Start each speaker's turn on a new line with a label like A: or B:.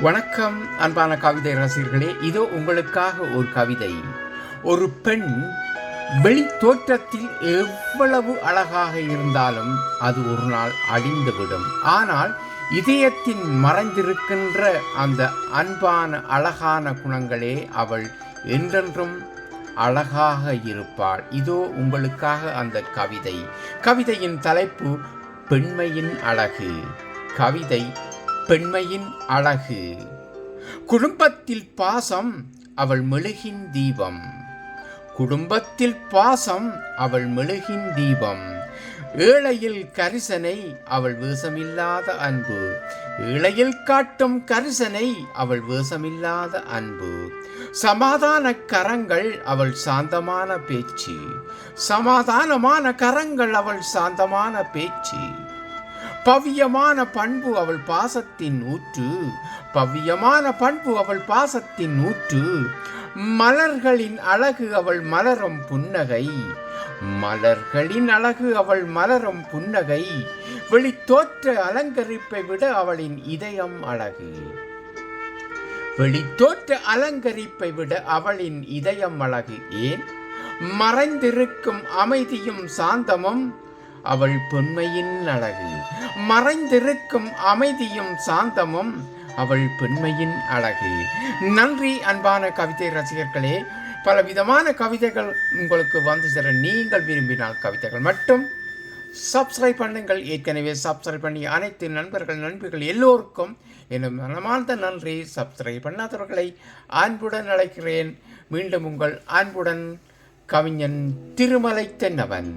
A: வணக்கம் அன்பான கவிதை ரசிகர்களே. இதோ உங்களுக்காக ஒரு கவிதை. ஒரு பெண் வெளி தோற்றத்தில் எவ்வளவு அழகாக இருந்தாலும் அது ஒரு நாள் அழிந்துவிடும். ஆனால் இதயத்தின் மறைந்திருக்கின்ற அந்த அன்பான அழகான குணங்களே அவள் என்றென்றும் அழகாக இருப்பாள். இதோ உங்களுக்காக அந்த கவிதை. கவிதையின் தலைப்பு பெண்மையின் அழகு கவிதை பெண்மையின் அழகு. குடும்பத்தில் பாசம் அவள் மெழுகின் தீபம். குடும்பத்தில் பாசம் அவள் மெழுகின் தீபம். ஏழையில் கரிசனை அவள் வேஷமில்லாத அன்பு. ஏழையில் காட்டும் கரிசனை அவள் வேஷமில்லாத அன்பு. சமாதான கரங்கள் அவள் சாந்தமான பேச்சு. சமாதானமான கரங்கள் அவள் சாந்தமான பேச்சு. பவியமான பண்பு அவள் பாசத்தின் ஊற்று. பவியமான பண்பு அவள் பாசத்தின் ஊற்று. மலர்களின் அழகு அவள் மலரும் புன்னகை. மலர்களின் அழகு அவள் மலரும் புன்னகை. வெளித்தோற்ற அலங்கரிப்பை விட அவளின் இதயம் அழகு. வெளித்தோற்ற அலங்கரிப்பை விட அவளின் இதயம் அழகு. ஏன்? மறைந்திருக்கும் அமைதியும் சாந்தமும் அவள் பெண்மையின் அழகு. மறைந்திருக்கும் அமைதியும் சாந்தமும் அவள் பெண்மையின் அழகு. நன்றி அன்பான கவிதை ரசிகர்களே. பல விதமான கவிதைகள் உங்களுக்கு வந்து சேர நீங்கள் விரும்பினால் கவிதைகள் மட்டும். சப்ஸ்கிரைப் பண்ணுங்கள். ஏற்கனவே சப்ஸ்கிரைப் பண்ணி அனைத்து நண்பர்கள் நண்பர்கள் எல்லோருக்கும் என்னும் மனமார்ந்த நன்றி. சப்ஸ்கிரைப் பண்ணாதவர்களை அன்புடன் அழைக்கிறேன். மீண்டும் உங்கள் அன்புடன் கவிஞன் திருமலை தென்னவன்.